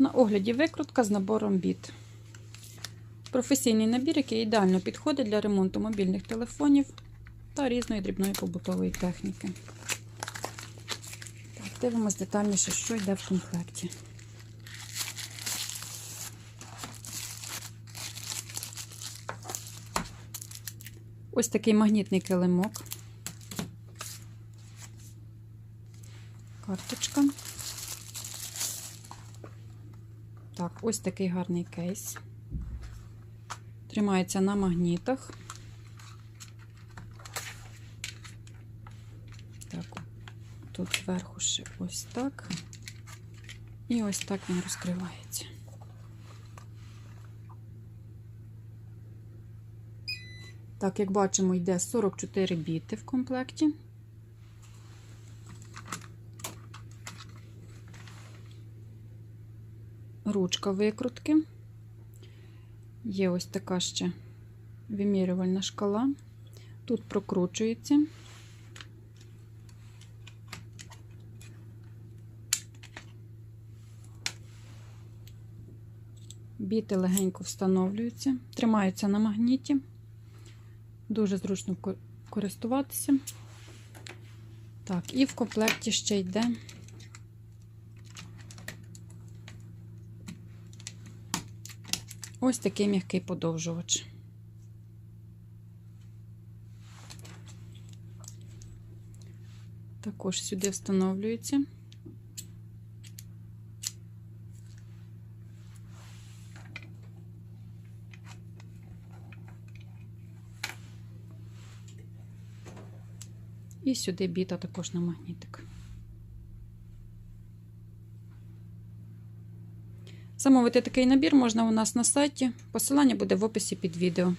На огляді викрутка з набором біт. Професійний набір, який ідеально підходить для ремонту мобільних телефонів та різної дрібної побутової техніки. Так, дивимось детальніше, що йде в комплекті. Ось такий магнітний килимок. Карточка. Так, ось такий гарний кейс. Тримається на магнітах. Так, тут зверху ще ось так. І ось так він розкривається. Так, як бачимо, йде 44 біти в комплекті. Ручка викрутки. Є ось така ще вимірювальна шкала. Тут прокручується. Біти легенько встановлюються, тримаються на магніті. Дуже зручно користуватися. Так, і в комплекті ще йде ось такий м'який подовжувач. Також сюди встановлюється. І сюди біта також на магнітик. Замовити такий набір можна у нас на сайті. Посилання буде в описі під відео.